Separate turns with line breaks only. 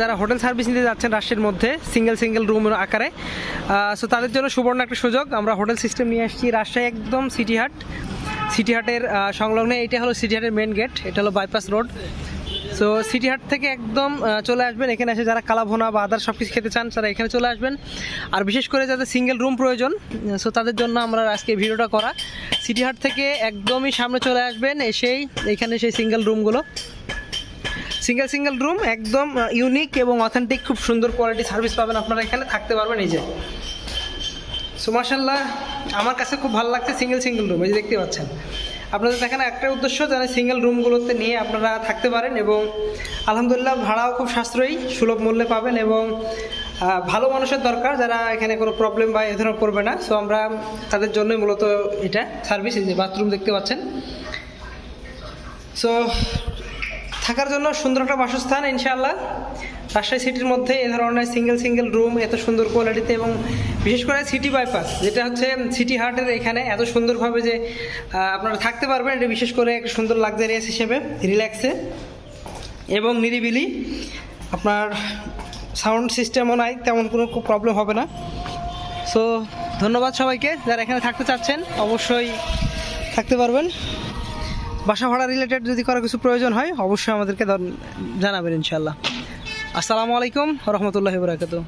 যারা hotel service নিতে যাচ্ছেন রাষ্ট্রের মধ্যে সিঙ্গেল সিঙ্গেল রুম আকারে। সো তাদের জন্য সুবর্ণ একটা সুযোগ। আমরা হোটেল সিস্টেম নিয়ে আসছি রাজশাহী একদম সিটি হাট সিটি হাটের সংলগ্নে এটা হলো সিটি হাটের মেন গেট এটা হলো বাইপাস রোড সো সিটি হাট থেকে একদম চলে আসবেন। এখানে এসে যারা কালাভোনা বা আদার সব কিছু খেতে চান, তারা এখানে চলে আসবেন। আর বিশেষ করে যাদের সিঙ্গেল রুম প্রয়োজন সো তাদের জন্য আমরা আজকে ভিডিওটা করা। সিটি হাট থেকে একদমই সামনে চলে আসবেন, এসেই এখানে সেই সিঙ্গেল রুমগুলো সিঙ্গেল সিঙ্গেল রুম একদম ইউনিক এবং অথেন্টিক খুব সুন্দর কোয়ালিটি সার্ভিস পাবেন আপনারা এখানে, থাকতে পারবেন এই যে। সো মার্শাল্লাহ আমার কাছে খুব ভালো লাগছে সিঙ্গেল সিঙ্গেল রুম এই যে দেখতে পাচ্ছেন। আপনাদের দেখানো একটাই উদ্দেশ্য, যেন সিঙ্গেল রুমগুলোতে নিয়ে আপনারা থাকতে পারেন এবং আলহামদুলিল্লাহ ভাড়াও খুব সাশ্রয়ী, সুলভ মূল্যে পাবেন এবং ভালো মানুষের দরকার যারা এখানে কোনো প্রবলেম বা এ ধরনের করবে না। সো আমরা তাদের জন্যই মূলত এটা সার্ভিস এই যে বাথরুম দেখতে পাচ্ছেন। সো থাকার জন্য সুন্দর একটা বাসস্থান, ইনশাআল্লাহ। রাজশাহী সিটির মধ্যে এ ধরনের সিঙ্গেল সিঙ্গেল রুম এত সুন্দর কোয়ালিটিতে এবং বিশেষ করে সিটি বাইপাস যেটা হচ্ছে সিটি হার্টের এখানে এত সুন্দরভাবে যে আপনারা থাকতে পারবেন। এটা বিশেষ করে একটা সুন্দর লাক্সারিয়াস হিসেবে রিল্যাক্সে এবং নিরিবিলি আপনার সাউন্ড সিস্টেমও নাই, তেমন কোনো প্রবলেম হবে না। সো ধন্যবাদ সবাইকে। যারা এখানে থাকতে চাচ্ছেন, অবশ্যই থাকতে পারবেন। বাসা ভাড়া রিলেটেড যদি করার কিছু প্রয়োজন হয়, অবশ্যই আমাদেরকে জানাবেন ইনশাল্লাহ আসসালামু আলাইকুম রহমতুল্লাহ বরাকাতু